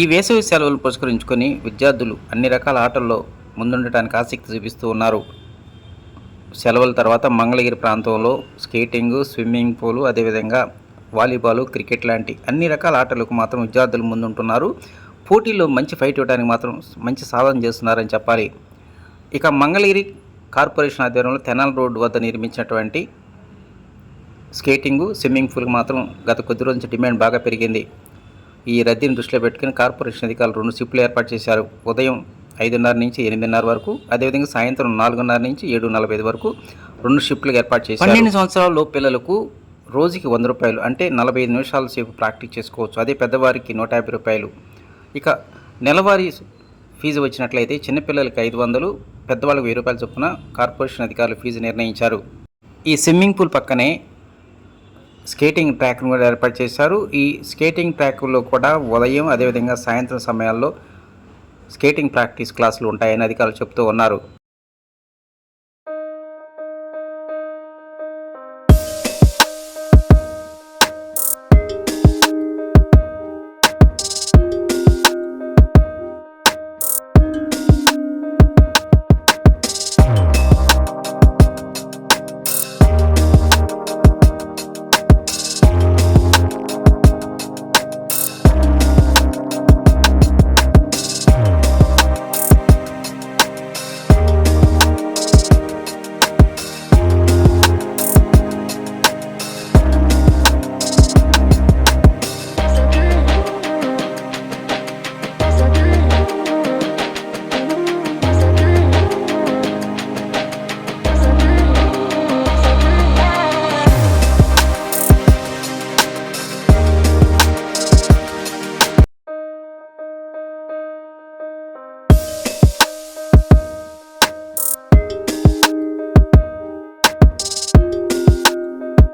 ఈ వేసవి సెలవులు పురస్కరించుకొని విద్యార్థులు అన్ని రకాల ఆటల్లో ముందుండటానికి ఆసక్తి చూపిస్తూ ఉన్నారు. సెలవుల తర్వాత మంగళగిరి ప్రాంతంలో స్కేటింగ్ స్విమ్మింగ్ పూలు అదేవిధంగా వాలీబాల్ క్రికెట్ లాంటి అన్ని రకాల ఆటలకు మాత్రం విద్యార్థులు ముందుంటున్నారు. పోటీల్లో మంచి ఫైట్ ఇవ్వడానికి మాత్రం మంచి సాధన చేస్తున్నారని చెప్పాలి. ఇక మంగళగిరి కార్పొరేషన్ ఆధ్వర్యంలో తెనాల్ రోడ్డు వద్ద నిర్మించినటువంటి స్కేటింగ్ స్విమ్మింగ్ పూల్కి మాత్రం గత కొద్ది రోజు నుంచి డిమాండ్ బాగా పెరిగింది. ఈ రద్దీని దృష్టిలో పెట్టుకుని కార్పొరేషన్ అధికారులు రెండు షిఫ్ట్లు ఏర్పాటు చేశారు. ఉదయం ఐదున్నర నుంచి ఎనిమిదిన్నర వరకు అదేవిధంగా సాయంత్రం నాలుగున్నర నుంచి ఏడు నలభై ఐదు వరకు రెండు షిఫ్ట్లు ఏర్పాటు చేశారు. పన్నెండు సంవత్సరాల పిల్లలకు రోజుకి వంద రూపాయలు అంటే నలభై ఐదు నిమిషాల సేపు ప్రాక్టీస్ చేసుకోవచ్చు. అదే పెద్దవారికి నూట యాభై రూపాయలు. ఇక నెలవారీ ఫీజు వచ్చినట్లయితే చిన్నపిల్లలకి ఐదు వందలు పెద్దవాళ్ళకి వెయ్యి రూపాయల చొప్పున కార్పొరేషన్ అధికారులు ఫీజు నిర్ణయించారు. ఈ స్విమ్మింగ్ పూల్ పక్కనే స్కేటింగ్ ట్రాక్ను కూడా ఏర్పాటు చేశారు. ఈ స్కేటింగ్ ట్రాక్లో కూడా ఉదయం అదేవిధంగా సాయంత్రం సమయాల్లో స్కేటింగ్ ప్రాక్టీస్ క్లాసులు ఉంటాయని అధికారులు చెప్తూ ఉన్నారు.